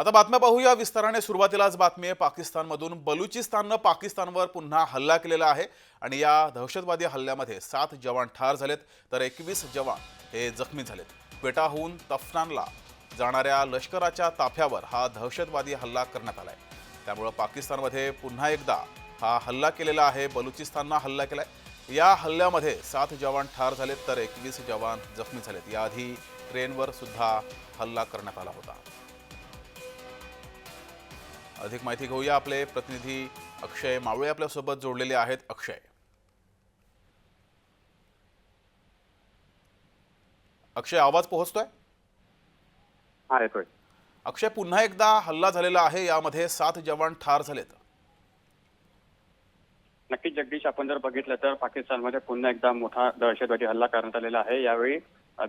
आता बातम्या पाहूया. विस्ताराने सुरुवातीलाच बातमी आहे. पाकिस्तानमधून बलुचिस्ताननं पाकिस्तानवर पुन्हा हल्ला केलेला आहे. आणि या दहशतवादी हल्ल्यामध्ये सात जवान ठार झालेत. तर एकवीस जवान हे जखमी झालेत. पेटाहून तफनानला जाणाऱ्या लष्कराच्या ताफ्यावर हा दहशतवादी हल्ला करण्यात आला आहे त्यामुळं पाकिस्तानमध्ये पुन्हा एकदा हा हल्ला केलेला आहे. बलुचिस्ताननं हल्ला केला आहे या हल्ल्यामध्ये सात जवान ठार झालेत. तर एकवीस जवान जखमी झालेत. याआधी ट्रेनवर सुद्धा हल्ला करण्यात आला होता. अधिक माहिती घेऊया आपले प्रतिनिधी अक्षय मावळे आपल्यासोबत जोडलेले आहेत. अक्षय. अक्षय आवाज पोहोचतोय? हा येतोय. अक्षय पुन्हा एकदा हल्ला झालेला आहे. यामध्ये सात जवान ठार झालेत. नक्कीच जगदीश आपण जर बघितलं तर पाकिस्तानमध्ये पुन्हा एकदा मोठा दहशतवादी हल्ला करण्यात आलेला आहे. यावेळी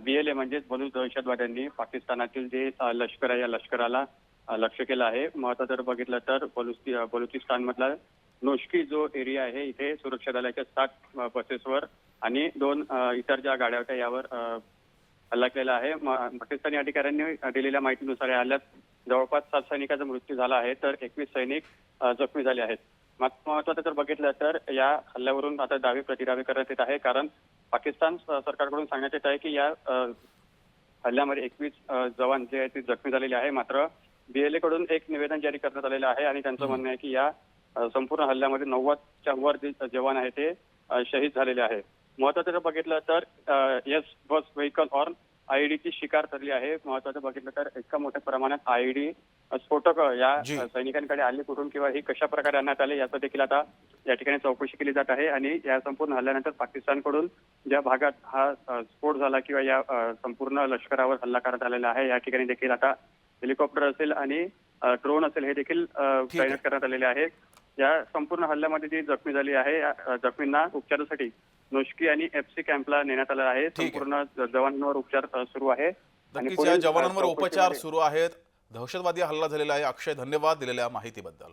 बीएलए म्हणजेच बलूच दहशतवाद्यांनी पाकिस्तानातील जे लष्कर आहे या लष्कराला लक्ष केलं आहे. महत्वाचं जर बघितलं तर बलुस्ती बलुचिस्तान मधला नोशकी जो एरिया आहे इथे सुरक्षा दलाच्या सात बसेसवर आणि दोन इतर ज्या गाड्या होत्या यावर हल्ला केला आहे. पाकिस्तानी अधिकाऱ्यांनी दिलेल्या माहितीनुसार या हल्ल्यात जवळपास सात सैनिकांचा मृत्यू झाला आहे तर एकवीस सैनिक जखमी झाले आहेत. महत्वाचं जर बघितलं तर या हल्ल्यावरून आता दावे प्रतिदावे करण्यात येत आहे कारण पाकिस्तान सरकारकडून सांगण्यात येत आहे की या हल्ल्यामध्ये एकवीस जवान जे आहेत ते जखमी झालेले आहे. मात्र बीएलए कडून एक निवेदन जारी करण्यात आलेलं आहे आणि त्यांचं म्हणणं आहे की या संपूर्ण हल्ल्यामध्ये नव्वदच्या वर जे जवान आहे ते शहीद झालेले आहे महत्वाचं जर बघितलं तर येस बस व्हेकल ऑर आयईडीची शिकार ठरली आहे. महत्वाचं बघितलं तर इतक्या मोठ्या प्रमाणात आयईडी स्फोटक या सैनिकांकडे आले कुठून किंवा ही कशा प्रकारे आणण्यात आले याचं देखील आता या ठिकाणी चौकशी केली जात आहे आणि या संपूर्ण हल्ल्यानंतर पाकिस्तानकडून ज्या भागात हा स्फोट झाला किंवा या संपूर्ण लष्करावर हल्ला करण्यात आलेला आहे या ठिकाणी देखील आता हेलिकॉप्टर असेल आणि ड्रोन असेल हे देखील. तैनात करण्यात आलेले आहे या संपूर्ण हल्ल्यामध्ये जी जखमी झाली आहे जखमींना उपचारासाठी नोशकी आणि एफसी कॅम्पला नेण्यात आलं आहे. संपूर्ण जवानांवर उपचार सुरू आहे. आणि जवानांवर उपचार सुरू आहेत. दहशतवादी हल्ला झालेला आहे. अक्षय धन्यवाद दिलेल्या माहितीबद्दल.